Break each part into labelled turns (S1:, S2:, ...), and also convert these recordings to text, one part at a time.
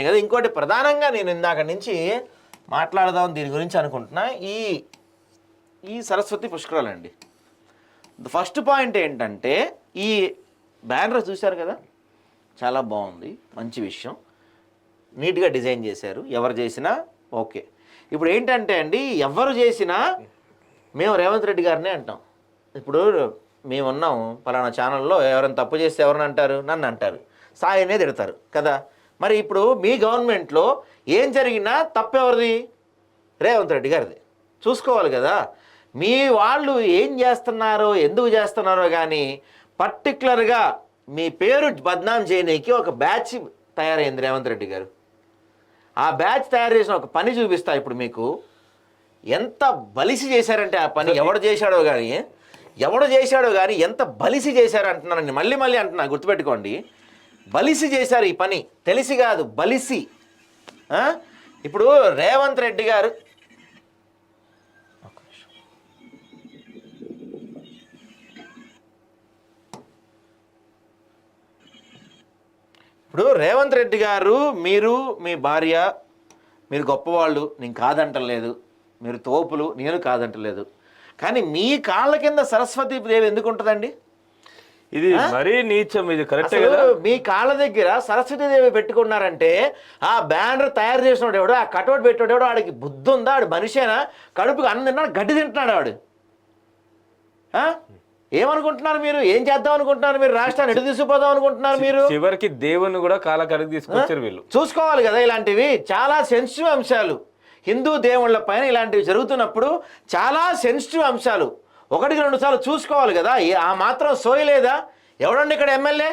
S1: కదా. ఇంకోటి ప్రధానంగా నేను ఇందాక నుంచి మాట్లాడదాం దీని గురించి అనుకుంటున్నా. ఈ ఈ సరస్వతి పుష్కరాలండి. ఫస్ట్ పాయింట్ ఏంటంటే ఈ బ్యానర్ చూశారు కదా? చాలా బాగుంది. మంచి విషయం. నీట్గా డిజైన్ చేశారు. ఎవరు చేసినా ఓకే. ఇప్పుడు ఏంటంటే అండి ఎవరు చేసినా మేము రేవంత్ రెడ్డి గారినే అంటాం. ఇప్పుడు మేము ఉన్నాం పలానా ఛానల్లో ఎవరైనా తప్పు చేస్తే ఎవరిని అంటారు? నన్ను అంటారు. సాయనే తిడతారు కదా? మరి ఇప్పుడు మీ గవర్నమెంట్లో ఏం జరిగినా తప్పెవరిది? రేవంత్ రెడ్డి గారిది. చూసుకోవాలి కదా. మీ వాళ్ళు ఏం చేస్తున్నారో ఎందుకు చేస్తున్నారో కానీ పర్టికులర్గా మీ పేరు బద్నాం చేయడానికి ఒక బ్యాచ్ తయారైంది రేవంత్ రెడ్డి గారు. ఆ బ్యాచ్ తయారు చేసిన ఒక పని చూపిస్తా ఇప్పుడు మీకు. ఎంత బలిసి చేశారంటే ఆ పని ఎవడు చేశాడో కానీ ఎవడు చేశాడో కానీ ఎంత బలిసి చేశారంటున్నారని మళ్ళీ మళ్ళీ అంటున్నా గుర్తుపెట్టుకోండి. బలిసి చేశారు ఈ పని. తెలిసి కాదు బలిసి. ఇప్పుడు రేవంత్ రెడ్డి గారు ఇప్పుడు రేవంత్ రెడ్డి గారు మీరు మీ భార్య మీరు గొప్పవాళ్ళు నేను కాదంటలేదు. మీరు తోపులు నేను కాదంటలేదు. కానీ మీ కాళ్ళ కింద సరస్వతి దేవి ఎందుకు ఉంటుందండి?
S2: ఇది మరీ నీచం ఇది కరెక్టే కదా?
S1: మీ కాళ్ళ దగ్గర సరస్వతి దేవి పెట్టుకున్నారంటే ఆ బ్యానర్ తయారు చేసినోడు ఎవడు ఆ కటౌట్ పెట్టాడు ఎవడు ఆడికి బుద్ధి ఉందా? ఆడు మనిషేనా? కడుపుకి అన్నం తిన్నాడు గడ్డి తింటున్నాడు ఆడు. ఆ? ఏమనుకుంటున్నారు మీరు? ఏం చేద్దాం అనుకుంటున్నారు మీరు? రాష్ట్రాన్ని ఎటు తీసుకుపోదాం అనుకుంటున్నారు మీరు?
S2: చివరికి దేవుని కూడా కాల కడిగి తీసుకొచ్చారు వీళ్ళు.
S1: చూసుకోవాలి కదా ఇలాంటివి. చాలా సెన్సిటివ్ అంశాలు. హిందూ దేవుళ్ళ పైన ఇలాంటివి జరుగుతున్నప్పుడు చాలా సెన్సిటివ్ అంశాలు. ఒకటికి రెండు సార్లు చూసుకోవాలి కదా. ఆ మాత్రం సోయలేదా? ఎవడండి ఇక్కడ ఎమ్మెల్యే?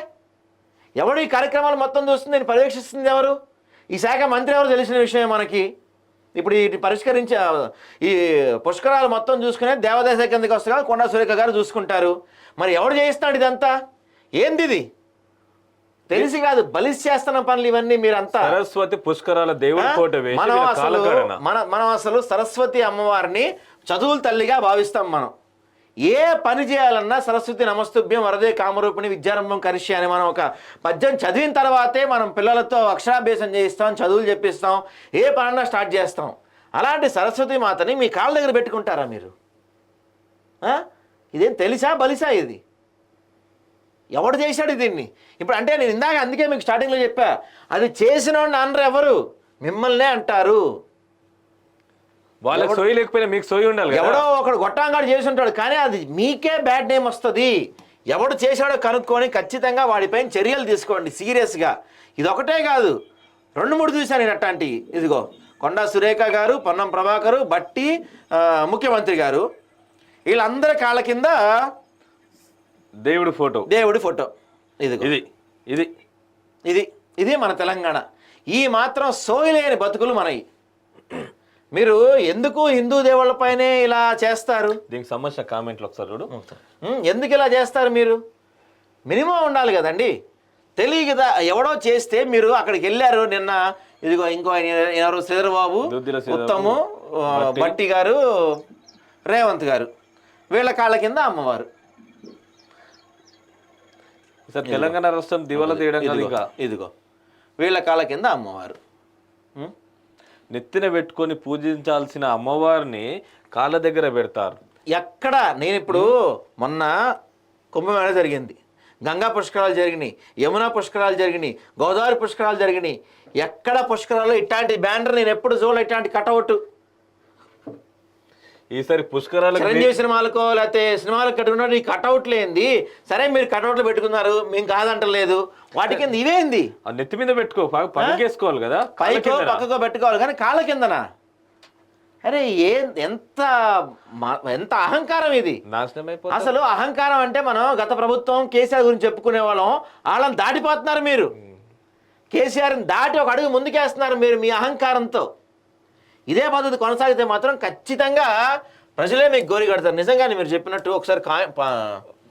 S1: ఎవడు ఈ కార్యక్రమాలు మొత్తం చూస్తుంది? నేను పర్యవేక్షిస్తుంది ఎవరు? ఈ శాఖ మంత్రి ఎవరు తెలిసిన విషయమే మనకి. ఇప్పుడు ఈ పరిష్కరించే ఈ పుష్కరాలు మొత్తం చూసుకునే దేవాదాయ శాఖ కిందకి వస్తారు కదా కొండా సురేఖ గారు చూసుకుంటారు. మరి ఎవడు చేయిస్తున్నాడు ఇదంతా? ఏంది ఇది తెలిసి కాదు. బలిసి చేస్తున్న పనులు ఇవన్నీ మీరంతా.
S2: సరస్వతి పుష్కరాల దేవుడి? కోట
S1: మనం అసలు. మన మనం అసలు సరస్వతి అమ్మవారిని చదువుల తల్లిగా భావిస్తాం మనం. ఏ పని చేయాలన్నా సరస్వతి నమస్తుభ్యం వరదే కామరూపిణి విద్యారంభం కరిషి అని మనం ఒక పద్యం చదివిన తర్వాతే మనం పిల్లలతో అక్షరాభ్యాసం చేయిస్తాం చదువులు చెప్పిస్తాం ఏ పనన్నా స్టార్ట్ చేస్తాం. అలాంటి సరస్వతి మాతని మీ కాళ్ళ దగ్గర పెట్టుకుంటారా మీరు? ఇదేం తెలుసా బలిసా ఇది? ఎవడు చేశాడు దీన్ని? ఇప్పుడు అంటే నేను ఇందాక అందుకే మీకు స్టార్టింగ్లో చెప్పా అది చేసిన వాడిని అనరు ఎవరు? మిమ్మల్నే అంటారు.
S2: వాళ్ళకి సోయి లేకపోయినా మీకు సోయి ఉండాలి
S1: ఎవడో ఒకడు గొట్టాంగాడు చేసి ఉంటాడు కానీ అది మీకే బ్యాడ్ నేమ్ వస్తుంది. ఎవడు చేశాడో కనుక్కొని ఖచ్చితంగా వాడిపైన చర్యలు తీసుకోండి సీరియస్గా. ఇది ఒకటే కాదు. రెండు మూడు చూశాను నేను అట్లాంటి ఇదిగో. కొండా సురేఖ గారు పొన్నం ప్రభాకరు బట్టి ముఖ్యమంత్రి గారు. వీళ్ళందరి కాళ్ళ కింద
S2: దేవుడి ఫోటో.
S1: దేవుడి ఫోటో. ఇదిగో.
S2: ఇది ఇది.
S1: ఇది ఇది మన తెలంగాణ. ఈ మాత్రం సోయలేని బతుకులు మనవి. మీరు ఎందుకు హిందూ దేవుళ్ళపైనే ఇలా చేస్తారు?
S2: దీనికి సంబంధించిన కామెంట్లు ఒకసారి చూడు.
S1: ఎందుకు ఇలా చేస్తారు మీరు? మినిమం ఉండాలి కదండి. తెలియదా ఎవడో చేస్తే మీరు అక్కడికి వెళ్ళారు నిన్న ఇదిగో ఇంకో ఎవరు? శ్రీధరబాబు ఉత్తము
S2: బట్టి.
S1: గారు రేవంత్ గారు. వీళ్ళ కాళ్ళ కింద అమ్మవారు.
S2: తెలంగాణ రాష్ట్రం దివాలా తీయడం
S1: ఇదిగో. వీళ్ళ కాళ్ళ కింద అమ్మవారు?
S2: నెత్తిన పెట్టుకొని పూజించాల్సిన అమ్మవారిని కాళ్ళ దగ్గర పెడతారు.
S1: ఎక్కడ? నేను ఇప్పుడు మొన్న కుంభమేళ జరిగింది. గంగా పుష్కరాలు జరిగినాయి యమునా పుష్కరాలు జరిగినాయి గోదావరి పుష్కరాలు జరిగినాయి. ఎక్కడ పుష్కరాలు ఇట్లాంటి బ్యానర్ నేను ఎప్పుడు చూడలే ఇట్లాంటి కటౌట్.
S2: ఈసారి పుష్కరాలకు
S1: చిరంజీవి సినిమాలకో లేకపోతే సినిమాలకు కట్టుకున్న ఈ కటౌట్ లేంది సరే మీరు కటౌట్లు పెట్టుకున్నారు మేము కాదంటలేదు. వాటి కింద ఇవేంది?
S2: నెత్తి మీద పెట్టుకో పనికేసుకోవాలి కదా
S1: పైకో. పక్కకో పెట్టుకోవాలి కానీ కాళ్ళ కిందనా? అరే ఏ ఎంత ఎంత అహంకారం ఇది? అసలు అహంకారం అంటే మనం గత ప్రభుత్వం కేసీఆర్ గురించి చెప్పుకునే వాళ్ళం వాళ్ళని దాటిపోతున్నారు మీరు. కేసీఆర్ని దాటి ఒక అడుగు ముందుకేస్తున్నారు మీరు మీ అహంకారంతో. ఇదే పద్ధతి కొనసాగితే మాత్రం ఖచ్చితంగా ప్రజలే మీకు గోరి కడతారు. నిజంగానే మీరు చెప్పినట్టు ఒకసారి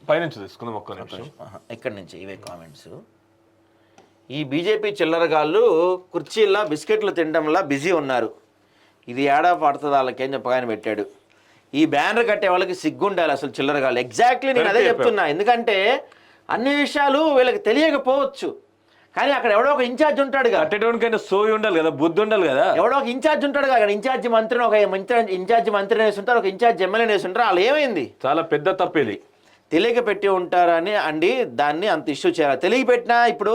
S2: పైనుంచి తీసుకుందాం ఒక్క నిమిషం.
S1: ఇక్కడి నుంచి ఇవే కామెంట్స్ ఈ బీజేపీ చిల్లరగాళ్ళు కుర్చీల్లో బిస్కెట్లు తినడంలా బిజీ ఉన్నారు. ఇది ఏడా పడుతుంది వాళ్ళకి ఏం చెప్పగానే పెట్టాడు. ఈ బ్యానర్ కట్టే వాళ్ళకి సిగ్గుండాలి అసలు చిల్లరగాళ్ళు ఎగ్జాక్ట్లీ నేను అదే చెప్తున్నా. ఎందుకంటే అన్ని విషయాలు వీళ్ళకి తెలియకపోవచ్చు. కానీ అక్కడ ఎవడో ఒక ఇన్ఛార్జ్ ఉంటాడుగా
S2: కట్టేటోనికైనా సోయి ఉండాలి కదా బుద్ధి ఉండాలి కదా?
S1: ఎవడో ఒక ఇన్ఛార్జ్ ఉంటాడుగా అక్కడ ఇన్ఛార్జ్ మంత్రిని ఒక ఇన్ఛార్జ్ ఇన్ఛార్జ్ మంత్రిని వేస్తుంటారు ఒక ఇన్ఛార్జ్ ఎమ్మెల్యేని వేస్తుంటారు వాళ్ళు ఏమైంది?
S2: చాలా పెద్ద తప్పేది
S1: తెలియక పెట్టి ఉంటారని అండి దాన్ని అంత ఇష్యూ చేయాలి. తెలియ పెట్టినా ఇప్పుడు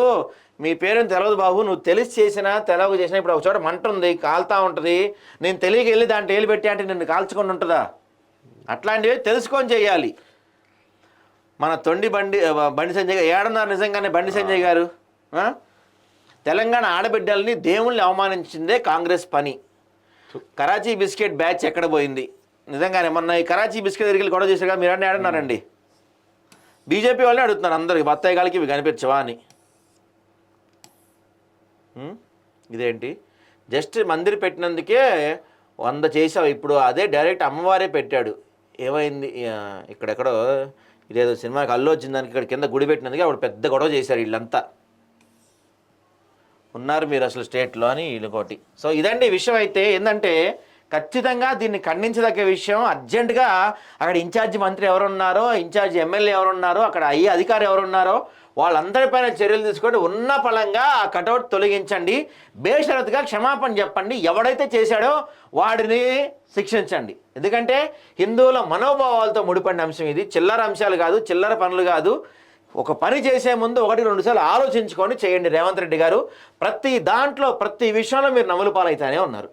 S1: మీ పేరుని తెలియదు బాబు నువ్వు తెలిసి చేసినా తెలవక చేసినా ఇప్పుడు ఒక చోట మంట ఉంది కాలుతా ఉంటుంది. నేను తెలియక వెళ్ళి దాంట్లో ఏలు పెట్టి అంటే నిన్ను కాల్చుకొని ఉంటుందా? అట్లాంటివి తెలుసుకొని చేయాలి. మన తొండి బండి బండి సంజయ్ గారు ఏడన్నారు నిజంగానే బండి సంజయ్ గారు? తెలంగాణ ఆడబిడ్డల్ని దేవుళ్ళని అవమానించిందే కాంగ్రెస్ పని. కరాచీ బిస్కెట్ బ్యాచ్ ఎక్కడ పోయింది? నిజంగానే మొన్న ఈ కరాచీ బిస్కెట్ దగ్గరికి గొడవ చేశారు కదా మీరు అన్నీ ఆడున్నారండి. బీజేపీ వాళ్ళే అడుగుతున్నారు అందరికి బత్తాయి గాలికి ఇవి కనిపించవా అని? ఇదేంటి? జస్ట్ మందిర్ పెట్టినందుకే వంద చేసావు ఇప్పుడు అదే డైరెక్ట్ అమ్మవారే పెట్టాడు. ఏమైంది? ఇక్కడెక్కడో ఇదేదో సినిమాకి అల్లు వచ్చిన దానికి ఇక్కడ కింద గుడి పెట్టినందుకే అప్పుడు పెద్ద గొడవ చేశారు వీళ్ళంతా. ఉన్నారు మీరు అసలు స్టేట్లో అని ఇంకోటి సో ఇదండి విషయం అయితే ఏంటంటే ఖచ్చితంగా దీన్ని ఖండించదగ్గ విషయం అర్జెంటుగా అక్కడ ఇన్ఛార్జ్ మంత్రి ఎవరున్నారో ఇన్ఛార్జ్ ఎమ్మెల్యే ఎవరున్నారో అక్కడ అయ్యే అధికారి ఎవరున్నారో వాళ్ళందరిపైన చర్యలు తీసుకొని ఉన్న ఫలంగా ఆ కటౌట్ తొలగించండి. బేషరతుగా క్షమాపణ చెప్పండి. ఎవడైతే చేశాడో వాడిని శిక్షించండి. ఎందుకంటే హిందువుల మనోభావాలతో ముడిపడిన అంశం ఇది. చిల్లర అంశాలు కాదు చిల్లర పనులు కాదు. ఒక పని చేసే ముందు ఒకటి రెండు సార్లు ఆలోచించుకొని చేయండి రేవంత్ రెడ్డి గారు. ప్రతి దాంట్లో ప్రతి విషయంలో మీరు నవ్వులు పాలైతేనే ఉన్నారు.